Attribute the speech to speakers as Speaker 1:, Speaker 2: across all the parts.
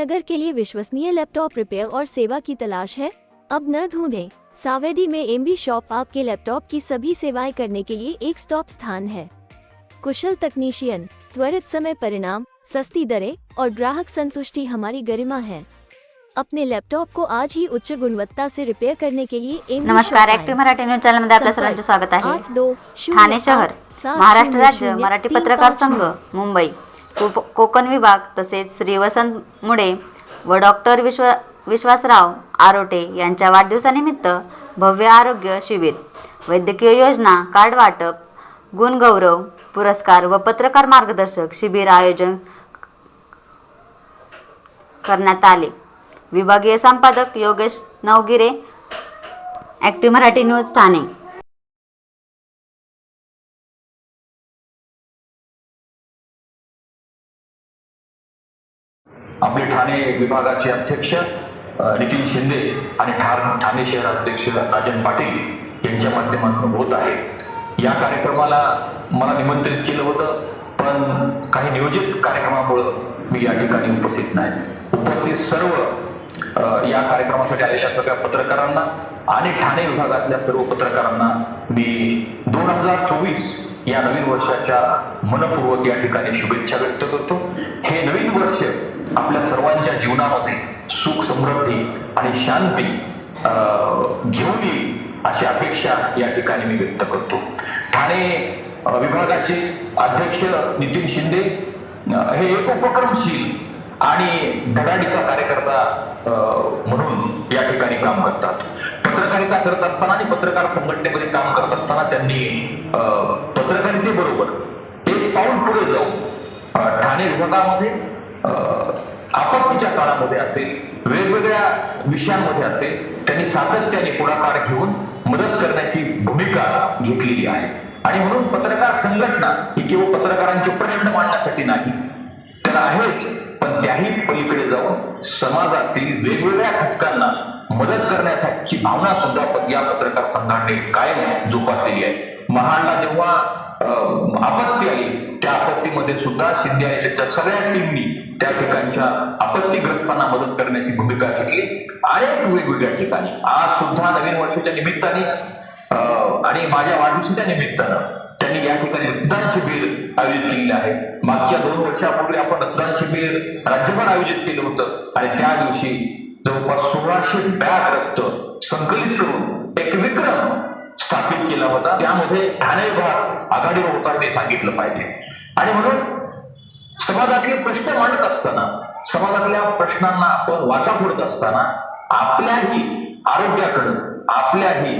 Speaker 1: अहमदनगर के लिए विश्वसनीय laptop repair और सेवा की तलाश है। अब न ढूंढें। सावेडी में एमबी शॉप आपके लैपटॉप की सभी सेवाएँ करने के लिए एक स्टॉप स्थान है। कुशल तकनीशियन त्वरित समय परिणाम सस्ती दरें और ग्राहक संतुष्टि हमारी गरिमा है। अपने लैपटॉप को आज ही उच्च गुणवत्ता से रिपेयर करने के लिए
Speaker 2: नमस्कार ऍक्टिव्ह मराठी न्यूज़ चॅनल मध्ये आपल्या सर्वांचे स्वागत आहे. ठाणे शहर महाराष्ट्र राज्य मराठी पत्रकार संघ मुंबई. कोप- कोकण विभाग तसेच श्री वसंत मुडे व डॉक्टर विश्व विश्वासराव आरोटे यांच्या वाढदिवसानिमित्त भव्य आरोग्य शिबिर वैद्यकीय योजना कार्ड वाटप गुणगौरव पुरस्कार व पत्रकार मार्गदर्शक शिबिर आयोजन करण्यात आले. विभागीय संपादक योगेश नवगिरे ॲक्टिव्ह मराठी न्यूज ठाणे.
Speaker 3: आपले ठाणे विभागाचे अध्यक्ष नितीन शिंदे आणि ठार ठाणे शहर अध्यक्ष राजन पाटील यांच्या माध्यमातून होत आहे. या कार्यक्रमाला मला निमंत्रित केलं होतं पण काही नियोजित कार्यक्रमामुळं मी या ठिकाणी उपस्थित नाही. उपस्थित सर्व या कार्यक्रमासाठी आलेल्या सगळ्या पत्रकारांना आणि ठाणे विभागातल्या सर्व पत्रकारांना मी दोन हजार चोवीस या नवीन वर्षाच्या मनपूर्वक या ठिकाणी शुभेच्छा व्यक्त करतो. हे नवीन वर्ष आपल्या सर्वांच्या जीवनामध्ये सुख समृद्धी आणि शांती घेऊन येईल अशी अपेक्षा या ठिकाणी मी व्यक्त करतो. ठाणे विभागाचे अध्यक्ष नितीन शिंदे हे एक उपक्रमशील आणि धडाडीचा कार्यकर्ता म्हणून या ठिकाणी काम करतात. पत्रकारिता करत असताना आणि पत्रकार संघटनेमध्ये काम करत असताना त्यांनी पत्रकारितेबरोबर पुढे जाऊन ठाणे विभागामध्ये आपत्तीच्या काळामध्ये असेल वेगवेगळ्या विषयांमध्ये असेल त्यांनी सातत्याने पुढाकार घेऊन मदत करण्याची भूमिका घेतलेली आहे. आणि म्हणून पत्रकार संघटना ही केवळ पत्रकारांचे प्रश्न मांडण्यासाठी नाही तर आहेच पण त्याही पलीकडे जाऊन समाजातील वेगवेगळ्या घटकांना मदत करण्यासाठीची भावना सुद्धा या पत्रकार संघाने कायम जोपासलेली आहे. महाडला जेव्हा आपत्ती आली. त्या आपत्तीमध्ये सुद्धा शिंदे आणि त्याच्या सगळ्या टीमनी त्या ठिकाणच्या आपत्तीग्रस्तांना मदत करण्याची भूमिका घेतली. अनेक वेगवेगळ्या ठिकाणी. आज सुद्धा नवीन वर्षाच्या निमित्ताने अं, आणि माझ्या वाढदिवसाच्या निमित्तानं त्यांनी या ठिकाणी रक्तदान शिबिर आयोजित केलेलं आहे. मागच्या दोन वर्षापूर्वी आपण रक्तदान शिबिर राज्यभर आयोजित केलं होतं. आणि त्या दिवशी जवळपास सोळाशे बॅग रक्त संकलित करून एक विक्रम स्थापित केला होता. त्यामध्ये ठाणे विभाग आघाडीवर होता सांगितलं पाहिजे. आणि म्हणून समाजातले प्रश्न मांडत असताना समाजातल्या प्रश्नांना आपण वाचा फोडत असताना आपल्याही आरोग्याकडं आपल्याही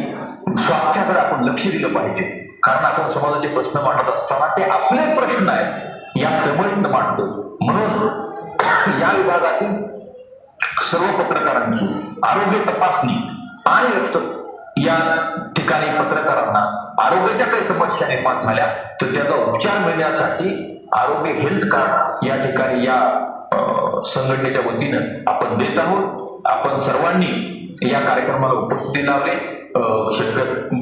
Speaker 3: स्वास्थ्याकडे आपण लक्ष दिलं पाहिजे. कारण आपण समाजाचे प्रश्न मांडत असताना ते आपले प्रश्न आहेत या तळमळीतनं मांडतो. म्हणून या विभागातील सर्व पत्रकारांची आरोग्य तपासणी आणि रक्त या आरोग्याच्या काही समस्या निर्माण झाल्या तर त्याचा उपचार मिळण्यासाठी आरोग्य हेल्थ कार्ड या ठिकाणी या संघटनेच्या वतीनं आपण देत आहोत. आपण सर्वांनी या कार्यक्रमाला उपस्थिती लावली. अं,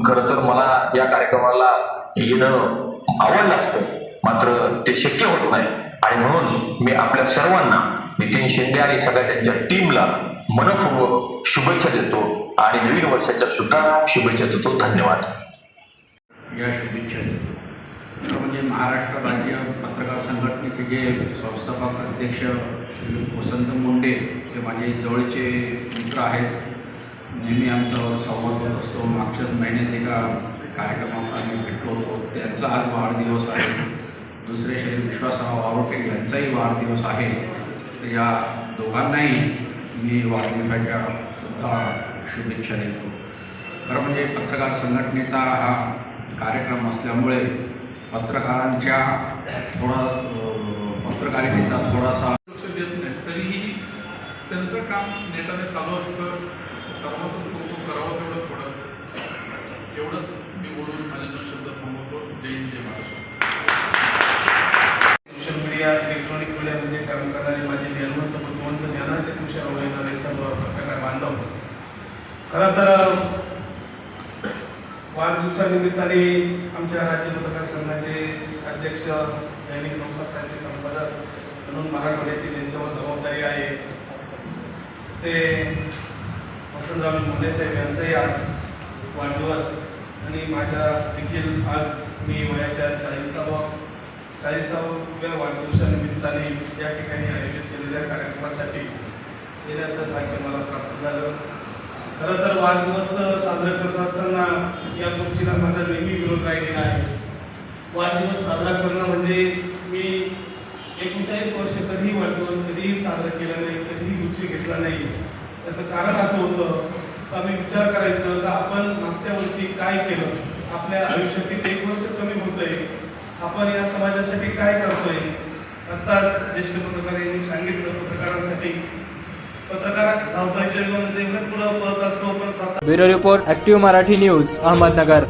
Speaker 3: खरं तर मला या कार्यक्रमाला येणं आवडलं असतं मात्र ते शक्य होत नाही. आणि म्हणून मी आपल्या सर्वांना नितीन शिंदे आणि सगळ्या त्यांच्या टीमला मनपूर्वक शुभेच्छा देतो आणि नवीन वर्षाच्या सुद्धा शुभेच्छा देतो. धन्यवाद.
Speaker 4: या शुभेच्छा देतो. म्हणजे महाराष्ट्र राज्य पत्रकार संघटनेचे जे संस्थापक अध्यक्ष श्री वसंत मुंडे ते माझे जवळचे मित्र आहेत. नेहमी आमचा संवाद होत असतो. मागच्याच महिन्यात एका कार्यक्रमात आम्ही भेटलो होतो. त्यांचा आज वाढदिवस आहे. दुसरे श्री विश्वासराव आवटे यांचाही वाढदिवस आहे. तर या दोघांनाही मी वाढदिवसाच्या सुद्धा शुभेच्छा देतो. खरं म्हणजे पत्रकार संघटनेचा हा कार्यक्रम असल्यामुळे पत्रकारांच्या थोडा पत्रकारितेचा थोडासा
Speaker 5: लक्ष देत नाही. तरीही त्यांचं काम नेटाने चालू असतं. सर्वांचंच कौतुक करावं तेवढं थोडं. एवढंच मी बोलून माझे दोन शब्द थांबवतो. जय हिंद जय महाराष्ट्र.
Speaker 6: सोशल मीडिया इलेक्ट्रॉनिक मीडियामध्ये काम करणारे माझे नियमवंत बुद्धिवंत ज्ञानाचे कुशल वगैरे सर्व पत्रकार बांधव. खरं तर वाढदिवसानिमित्ताने आमच्या राज्य पत्रकार संघाचे अध्यक्ष दैनिक नवसत्ताचे संपादक म्हणून मराठवाड्याची ज्यांच्यावर जबाबदारी आहे ते वसंतराव मुंडे साहेब यांचाही आज वाढदिवस आणि माझ्या देखील आज मी वयाच्या चाळीसावा चाळीसाव्या वाढदिवसानिमित्ताने या ठिकाणी आयोजित केलेल्या कार्यक्रमासाठी येण्याचं भाग्य मला प्राप्त झालं. खरं तर वाढदिवस साजरा करत असताना या गोष्टीला माझा नेहमी विरोध राहिलेला आहे. वाढदिवस साजरा करणं म्हणजे मी एकोणचाळीस वर्ष कधीही वाढदिवस कधीही साजरा केला नाही कधीही गुच्छ घेतला नाही. त्याचं कारण असं होतं आम्ही विचार करायचं तर आपण मागच्या वर्षी काय केलं? आपल्या आयुष्यातील एक वर्ष कमी होतंय. आपण या समाजासाठी काय करतोय? आत्ताच ज्येष्ठ पत्रकार यांनी सांगितलं पत्रकारांसाठी पत्रकार धावपळीच्या युगामध्ये पळत असतो पण
Speaker 7: bureau report active Marathi news Ahmednagar.